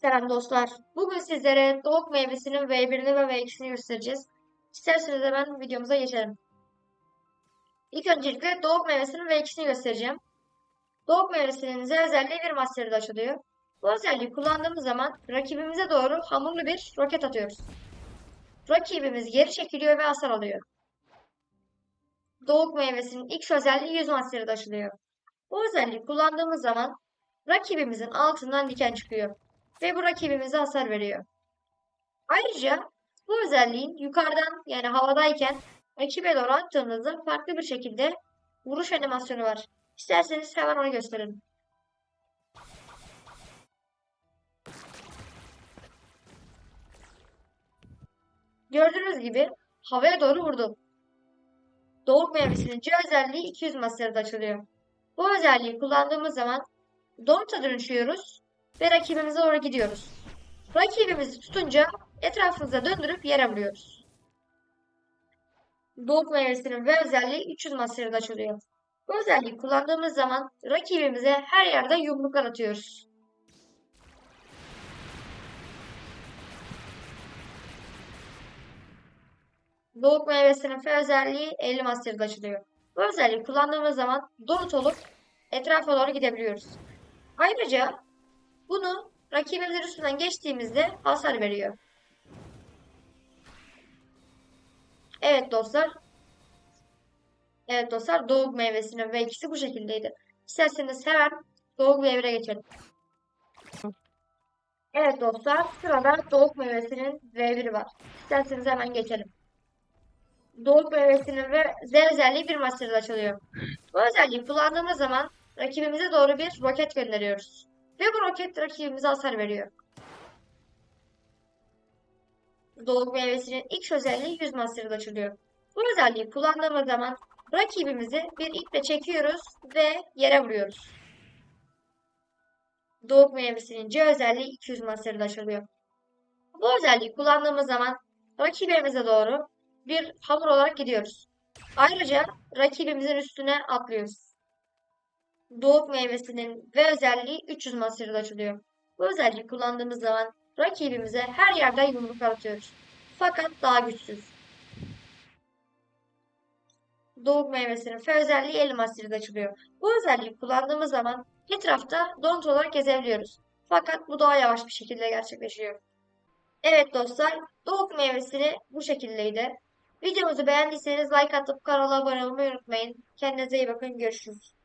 Selam dostlar. Bugün sizlere doğuk meyvesinin V1'ini ve V2'sini göstereceğiz. İsterseniz hemen videomuza geçelim. İlk öncelikle doğuk meyvesinin V2'sini göstereceğim. Doğuk meyvesinin Z özelliği bir master'da açılıyor. Bu özelliği kullandığımız zaman rakibimize doğru hamurlu bir roket atıyoruz. Rakibimiz geri çekiliyor ve hasar alıyor. Doğuk meyvesinin X özelliği 100 master'da açılıyor. Bu özelliği kullandığımız zaman rakibimizin altından diken çıkıyor ve bu rakibimize hasar veriyor. Ayrıca bu özelliğin yukarıdan yani havadayken rakibe doğru attığımızda farklı bir şekilde vuruş animasyonu var. İsterseniz hemen onu gösterelim. Gördüğünüz gibi havaya doğru vurdum. Doğuk meyvesinin C özelliği 200 master'da açılıyor. Bu özelliği kullandığımız zaman Donut'a dönüşüyoruz ve rakibimize doğru gidiyoruz. Rakibimizi tutunca etrafımıza döndürüp yere vuruyoruz. Doğuk meyvesinin ve özelliği 300 master'da açılıyor. Bu özelliği kullandığımız zaman rakibimize her yerde yumruklar atıyoruz. Doğuk meyvesinin F özelliği 50 master'da açılıyor. Bu özelliği kullandığımız zaman donut olup etrafa doğru gidebiliyoruz. Ayrıca bunu rakibimizin üstünden geçtiğimizde hasar veriyor. Evet dostlar. Evet dostlar doğuk meyvesinin ve ikisi bu şekildeydi. İsterseniz hemen doğuk meyveye geçelim. Evet dostlar sırada doğuk meyvesinin V1'i var. İsterseniz hemen geçelim. Doğuk meyvesinin ve Z özelliği bir master'da açılıyor. Bu özelliği kullandığımız zaman rakibimize doğru bir roket gönderiyoruz. Ve bu roket rakibimize hasar veriyor. Doğuk meyvesinin ilk özelliği 100 master'da açılıyor. Bu özelliği kullandığımız zaman rakibimizi bir iple çekiyoruz ve yere vuruyoruz. Doğuk meyvesinin C özelliği 200 master'da açılıyor. Bu özelliği kullandığımız zaman rakibimize doğru bir hamur olarak gidiyoruz. Ayrıca rakibimizin üstüne atlıyoruz. Doğuk meyvesinin ve özelliği 300 master'da açılıyor. Bu özelliği kullandığımız zaman rakibimize her yerde yumruklar atıyoruz. Fakat daha güçsüz. Doğuk meyvesinin F özelliği 50 master'da açılıyor. Bu özelliği kullandığımız zaman etrafta donut olarak gezebiliyoruz. Fakat bu daha yavaş bir şekilde gerçekleşiyor. Evet dostlar, doğuk meyvesini bu şekildeydi. Videomuzu beğendiyseniz like atıp kanala abone olmayı unutmayın. Kendinize iyi bakın. Görüşürüz.